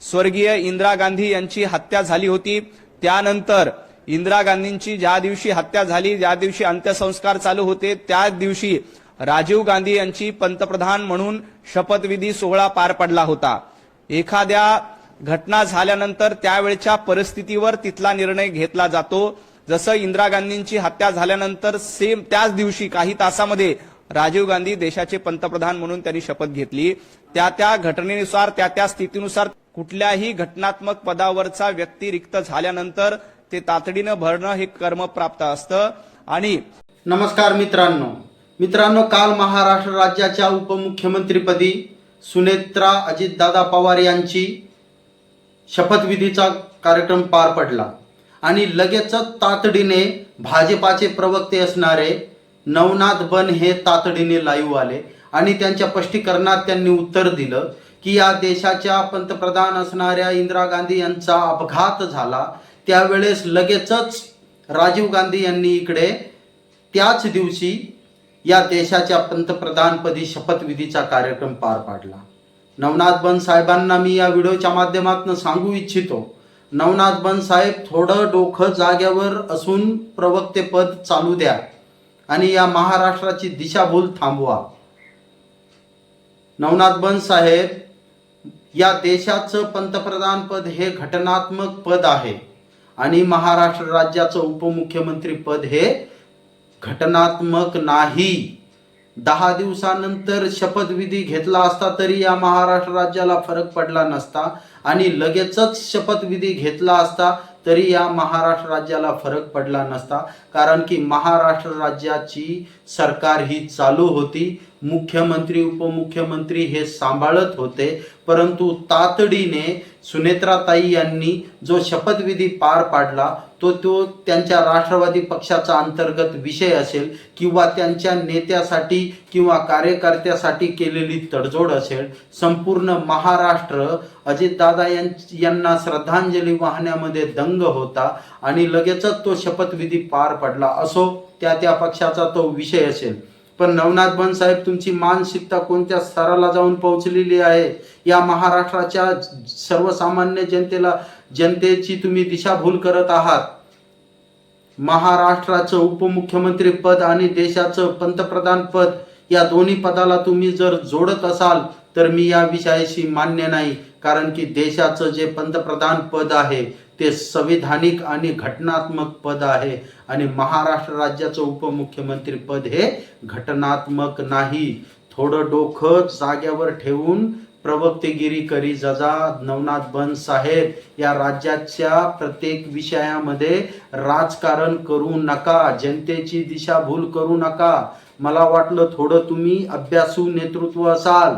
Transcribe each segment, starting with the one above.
स्वर्गीय इंदिरा गांधी यांची हत्या झाली होती. त्यानंतर इंदिरा गांधींची ज्या दिवशी हत्या झाली ज्या दिवशी अंत्यसंस्कार चालू होते त्याच दिवशी राजीव गांधी यांची पंतप्रधान म्हणून शपथविधी सोहळा पार पडला होता. एखाद्या घटना झाल्यानंतर त्यावेळच्या परिस्थितीवर तिथला निर्णय घेतला जातो. जसं इंदिरा गांधींची हत्या झाल्यानंतर सेम त्याच दिवशी काही तासामध्ये राजीव गांधी देशाचे पंतप्रधान म्हणून त्यांनी शपथ घेतली. त्या त्या घटनेनुसार त्या त्या स्थितीनुसार कुठल्याही घटनात्मक पदावरचा व्यक्ती रिक्त झाल्यानंतर ते तातडीनं भरणं हे कर्म प्राप्त असतं. आणि नमस्कार मित्रांनो. मित्रांनो काल महाराष्ट्र राज्याच्या उपमुख्यमंत्रीपदी सुनेत्रा अजितदादा पवार यांची शपथविधीचा कार्यक्रम पार पडला आणि लगेचच तातडीने भाजपाचे प्रवक्ते असणारे नवनाथ बन हे तातडीने लाईव्ह आले आणि त्यांच्या स्पष्टीकरणात त्यांनी उत्तर दिलं. की या देशाच्या पंतप्रधान असणाऱ्या इंदिरा गांधी यांचा अपघात झाला. त्यावेळेस लगेचच राजीव गांधी यांनी इकडे त्याच दिवशी या देशाच्या पंतप्रधानपदी शपथविधीचा कार्यक्रम पार पाडला. नवनाथ बन साहेबांना मी या व्हिडिओच्या माध्यमातून सांगू इच्छितो. नवनाथ बन साहेब थोडं डोकं जाग्यावर असून प्रवक्तेपद चालू द्या आणि या महाराष्ट्राची दिशाभूल थांबवा. नवनाथ बन साहेब या देशाचं पंतप्रधान पद हे घटनात्मक पद आहे. आणि महाराष्ट्र राज्याचं उपमुख्यमंत्री पद हे घटनात्मक नाही. दहा दिवसानंतर शपथविधी घेतला असता तरी या महाराष्ट्र राज्याला फरक पडला नसता आणि लगेचच शपथविधी घेतला असता तरी या महाराष्ट्र राज्याला फरक पडला नसता. कारण की महाराष्ट्र राज्याची सरकार ही चालू होती. मुख्यमंत्री उपमुख्यमंत्री हे सांभाळत होते. परंतु तातडीने सुनेत्राताई यांनी जो शपथविधी पार पाडला तो तो त्यांच्या राष्ट्रवादी पक्षाचा अंतर्गत विषय असेल किंवा त्यांच्या नेत्यासाठी किंवा कार्यकर्त्यासाठी केलेली तडजोड असेल संपूर्ण महाराष्ट्र अजितदादा यां- यांना श्रद्धांजली वाहण्यामध्ये दंग होता आणि लगेचच तो शपथविधी पार पडला. असो त्या त्या पक्षाचा तो विषय असेल. पण नवनाथ बनसाहेब तुमची मानसिकता कोणत्या स्तराला जाऊन पोहोचलेली आहे? या महाराष्ट्राच्या सर्वसामान्य जनतेला जनतेची तुम्ही दिशाभूल करत आहात. महाराष्ट्राचं उपमुख्यमंत्री पद आणि देशाचं पंतप्रधान पद या दोन्ही पदाला तुम्ही जर जोडत असाल तर मी या विषयाशी मान्य नाही कारण की देशाचं जे पंतप्रधान पद आहे ते संविधानिक आणि घटनात्मक पद आहे. आणि महाराष्ट्र राज्याचं उपमुख्यमंत्री पद हे घटनात्मक नाही. थोडं डोकं जाग्यावर ठेवून प्रवक्तेगिरी करी जजा नवनाथ बन साहेब. या राज्याच्या प्रत्येक विषयामध्ये राजकारण करू नका जनतेची दिशाभूल करू नका. मला वाटलं थोडं तुम्ही अभ्यासू नेतृत्व असाल.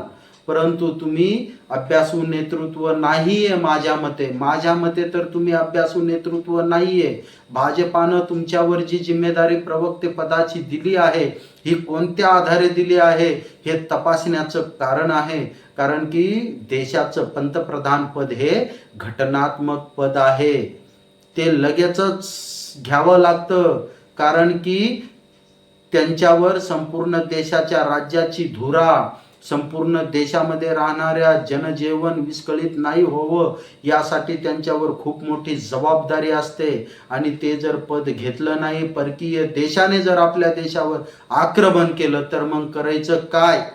परंतु तुम्ही अभ्यासू नेतृत्व नाहीये माझ्या मते. माझ्या मते तर तुम्ही अभ्यासू नेतृत्व नाहीये. भाजपानं तुमच्यावर जी जिम्मेदारी प्रवक्ते पदाची दिली आहे ही कोणत्या आधारे दिली आहे हे तपासण्याचं कारण आहे. कारण की देशाचं पंतप्रधान पद हे घटनात्मक पद आहे. ते लगेचच घ्यावं लागतं. कारण की त्यांच्यावर संपूर्ण देशाच्या राज्याची धुरा संपूर्ण देशामध्ये राहणाऱ्या जनजीवन विस्कळीत नाही होवं यासाठी त्यांच्यावर खूप मोठी जबाबदारी असते. आणि ते जर पद घेतलं नाही परकीय देशाने जर आपल्या देशावर आक्रमण केलं तर मग करायचं काय?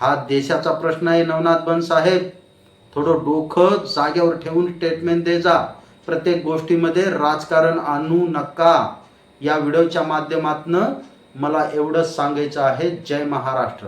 हा देशाचा प्रश्न आहे नवनाथ बन साहेब. थोडं डोकं जागेवर ठेवून स्टेटमेंट दे जा. प्रत्येक गोष्टीमध्ये राजकारण आणू नका. या व्हिडिओच्या माध्यमातनं मला एवढंच सांगायचं आहे. जय महाराष्ट्र.